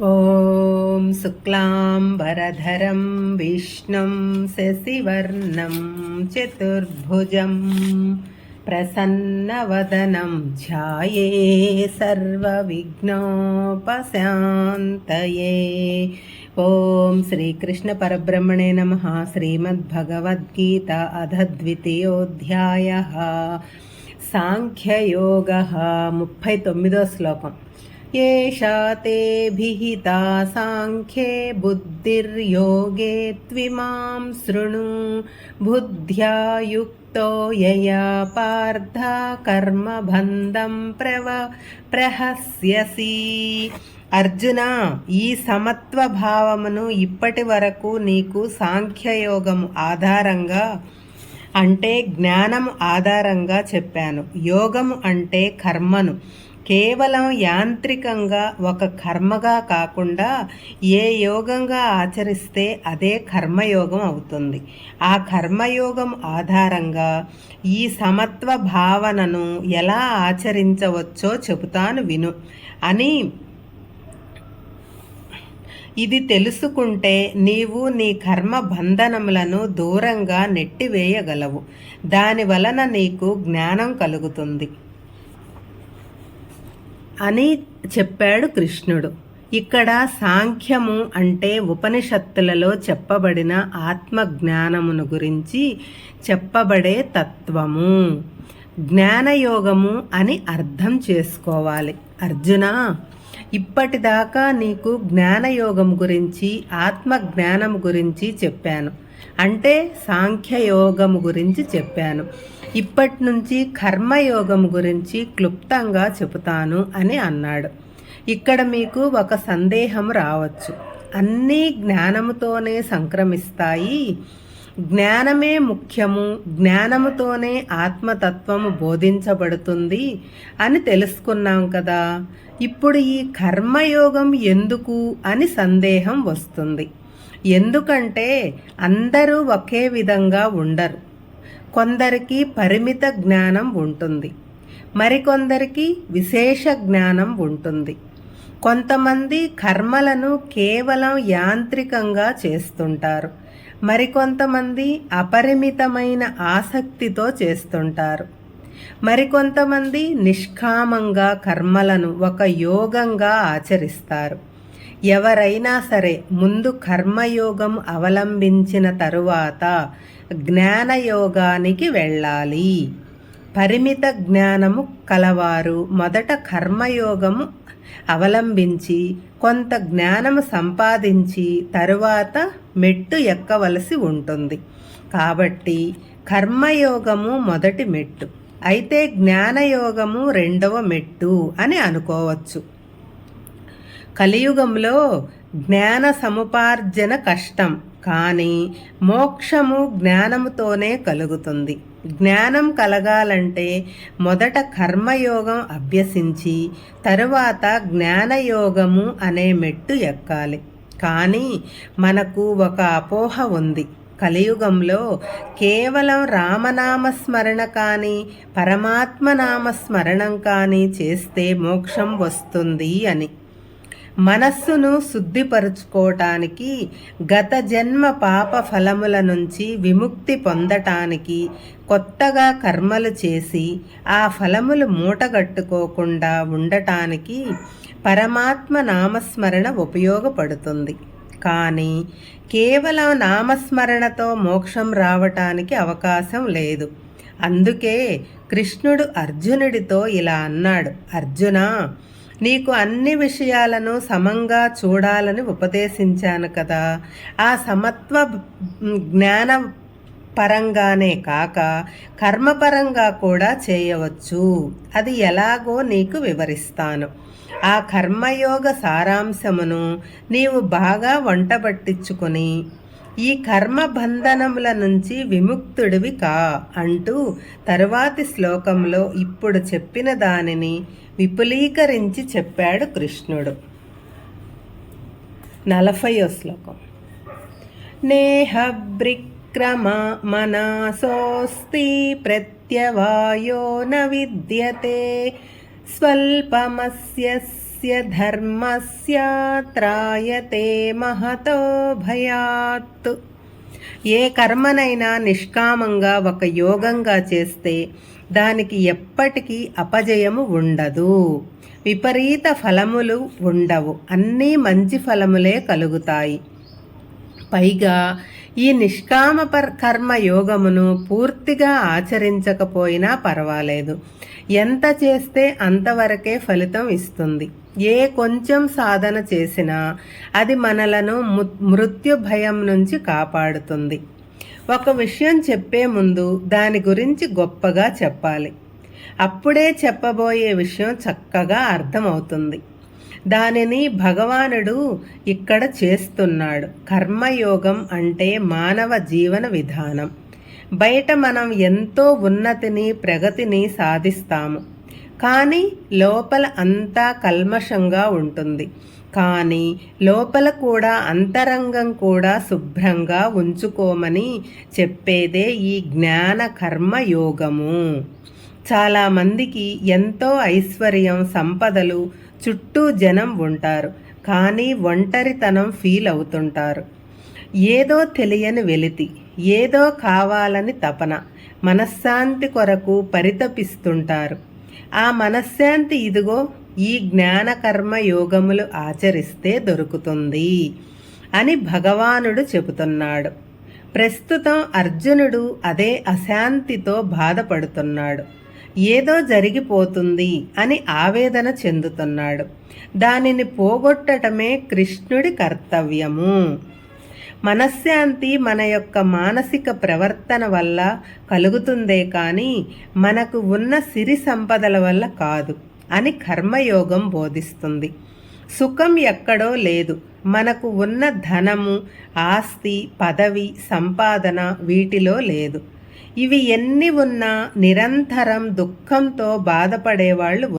ॐ शुक्लाम्बरधरं विष्णुं शशिवर्णं चतुर्भुजं प्रसन्नवदनं ध्याये सर्वविघ्नोपशान्तये ॐ श्रीकृष्णपरब्रह्मणे नमः श्रीमद्भगवद्गीता अधद्वितीयोऽध्यायः సాంఖ్యయోగः ముప్పై తొమ్మిదో శ్లోకం ఏషా తే భిహితా సాంఖ్యే బుద్ధిర్యోగే త్విమాం శృణు బుద్ధ్యాయుక్తో యయా పార్థ కర్మబంధం ప్రవ ప్రహస్యసి అర్జున ఈ సమత్వ భావమును ఇప్పటి వరకు నీకు సాంఖ్యయోగము ఆధారంగా అంటే జ్ఞానం ఆధారంగా చెప్పాను. యోగము అంటే కర్మను. కేవలం యాంత్రికంగా ఒక కర్మగా కాకుండా ఏ యోగంగా ఆచరిస్తే అదే కర్మయోగం అవుతుంది. ఆ కర్మయోగం ఆధారంగా ఈ సమత్వ భావనను ఎలా ఆచరించవచ్చో చెబుతాను విను. అని ఇది తెలుసుకుంటే నీవు నీ కర్మ బంధనములను దూరంగా నెట్టివేయగలవు. దాని వలన నీకు జ్ఞానం కలుగుతుంది. అని చెప్పాడు కృష్ణుడు. ఇక్కడ సాంఖ్యము అంటే ఉపనిషత్తులలో చెప్పబడిన ఆత్మ జ్ఞానమును గురించి చెప్పబడే తత్వము. జ్ఞానయోగము అని అర్థం చేసుకోవాలి. అర్జున ఇప్పటిదాకా నీకు జ్ఞానయోగం గురించి ఆత్మ జ్ఞానం గురించి చెప్పాను. అంటే సాంఖ్యయోగం గురించి చెప్పాను. ఇప్పటి నుంచి కర్మయోగం గురించి క్లుప్తంగా చెబుతాను అని అన్నాడు. ఇక్కడ మీకు ఒక సందేహం రావచ్చు. అన్నీ జ్ఞానముతోనే సంక్రమిస్తాయి. జ్ఞానమే ముఖ్యము జ్ఞానముతోనే ఆత్మతత్వము బోధించబడుతుంది అని తెలుసుకున్నాం కదా. ఇప్పుడు ఈ కర్మయోగం ఎందుకు అని సందేహం వస్తుంది. ఎందుకంటే అందరూ ఒకే విధంగా ఉండరు. కొందరికి పరిమిత జ్ఞానం ఉంటుంది. మరికొందరికి విశేష జ్ఞానం ఉంటుంది. కొంతమంది కర్మలను కేవలం యాంత్రికంగా చేస్తుంటారు. మరికొంతమంది అపరిమితమైన ఆసక్తితో చేస్తుంటారు. మరికొంతమంది నిష్కామంగా కర్మలను ఒక యోగంగా ఆచరిస్తారు. ఎవరైనా సరే ముందు కర్మయోగం అవలంబించిన తరువాత జ్ఞానయోగానికి వెళ్ళాలి. పరిమిత జ్ఞానము కలవారు. మొదట కర్మయోగము అవలంబించి కొంత జ్ఞానము సంపాదించి తరువాత మెట్టు ఎక్కవలసి ఉంటుంది. కాబట్టి కర్మయోగము మొదటి మెట్టు. అయితే జ్ఞానయోగము రెండవ మెట్టు అని అనుకోవచ్చు. కలియుగంలో జ్ఞాన సముపార్జన కష్టం. కానీ మోక్షము జ్ఞానముతోనే కలుగుతుంది. జ్ఞానం కలగాలంటే మొదట కర్మయోగం అభ్యసించి తరువాత జ్ఞానయోగము అనే మెట్టు ఎక్కాలి. కానీ మనకు ఒక అపోహ ఉంది. కలియుగంలో కేవలం రామనామస్మరణ కానీ పరమాత్మనామస్మరణం కానీ చేస్తే మోక్షం వస్తుంది అని. మనస్సును శుద్ధిపరుచుకోవటానికి గత జన్మ పాప ఫలముల నుంచి విముక్తి పొందటానికి కొత్తగా కర్మలు చేసి ఆ ఫలములు మూటగట్టుకోకుండా ఉండటానికి పరమాత్మ నామస్మరణ ఉపయోగపడుతుంది. కానీ కేవలం నామస్మరణతో మోక్షం రావటానికి అవకాశం లేదు. అందుకే కృష్ణుడు అర్జునుడితో ఇలా అన్నాడు. అర్జున నీకు అన్ని విషయాలను సమంగా చూడాలని ఉపదేశించాను కదా. ఆ సమత్వ జ్ఞాన పరంగానే కాక కర్మపరంగా కూడా చేయవచ్చు. అది ఎలాగో నీకు వివరిస్తాను. ఆ కర్మయోగ సారాంశమును నీవు బాగా వంటబట్టించుకొని ఈ కర్మ బంధనముల నుంచి విముక్తుడివి కా అంటూ తరువాతి శ్లోకంలో ఇప్పుడు చెప్పిన దానిని విపులీకరించి చెప్పాడు కృష్ణుడు. నలభయో శ్లోకం. నేహ బ్రిక్రమ మనసోస్తి ప్రత్యవాయో న విద్యతే స్వల్పమస్య యస్య ధర్మస్య త్రాయతే మహతో భయాత్. ఏ కర్మనైనా నిష్కామంగా ఒక యోగంగా చేస్తే దానికి ఎప్పటికీ అపజయము ఉండదు. విపరీత ఫలములు ఉండవు. అన్నీ మంచి ఫలములే కలుగుతాయి. పైగా ఈ నిష్కామ కర్మ యోగమును పూర్తిగా ఆచరించకపోయినా పర్వాలేదు. ఎంత చేస్తే అంతవరకే ఫలితం ఇస్తుంది. ఏ కొంచెం సాధన చేసినా అది మనలను మృత్యు భయం నుంచి కాపాడుతుంది. ఒక విషయం చెప్పే ముందు దాని గురించి గొప్పగా చెప్పాలి. అప్పుడే చెప్పబోయే విషయం చక్కగా అర్థమవుతుంది. దానిని భగవానుడు ఇక్కడ చేస్తున్నాడు. కర్మయోగం అంటే మానవ జీవన విధానం. బయట మనం ఎంతో ఉన్నతిని ప్రగతిని సాధిస్తాము. కానీ లోపల అంతా కల్మషంగా ఉంటుంది. కానీ లోపల కూడా అంతరంగం కూడా శుభ్రంగా ఉంచుకోమని చెప్పేదే ఈ జ్ఞాన కర్మ యోగము. చాలామందికి ఎంతో ఐశ్వర్యం సంపదలు చుట్టూ జనం ఉంటారు. కానీ ఒంటరితనం ఫీల్ అవుతుంటారు. ఏదో తెలియని వెలితి ఏదో కావాలని తపన మనశ్శాంతి కొరకు పరితపిస్తుంటారు. ఆ మనశ్శాంతి ఇదిగో ఈ జ్ఞానకర్మ యోగములు ఆచరిస్తే దొరుకుతుంది అని భగవానుడు చెబుతున్నాడు. ప్రస్తుతం అర్జునుడు అదే అశాంతితో బాధపడుతున్నాడు. ఏదో జరిగిపోతుంది అని ఆవేదన చెందుతున్నాడు. దానిని పోగొట్టటమే కృష్ణుడి కర్తవ్యము. మనశ్శాంతి మన యొక్క మానసిక ప్రవర్తన వల్ల కలుగుతుందే కానీ మనకు ఉన్న సిరి సంపదల వల్ల కాదు. అని కర్మయోగం బోధిస్తుంది. సుఖం ఎక్కడో లేదు. మనకు ఉన్న ధనము ఆస్తి పదవి సంపాదన వీటిలో లేదు. ఇవి ఎన్ని ఉన్నా నిరంతరం దుఃఖంతో బాధపడేవాళ్ళు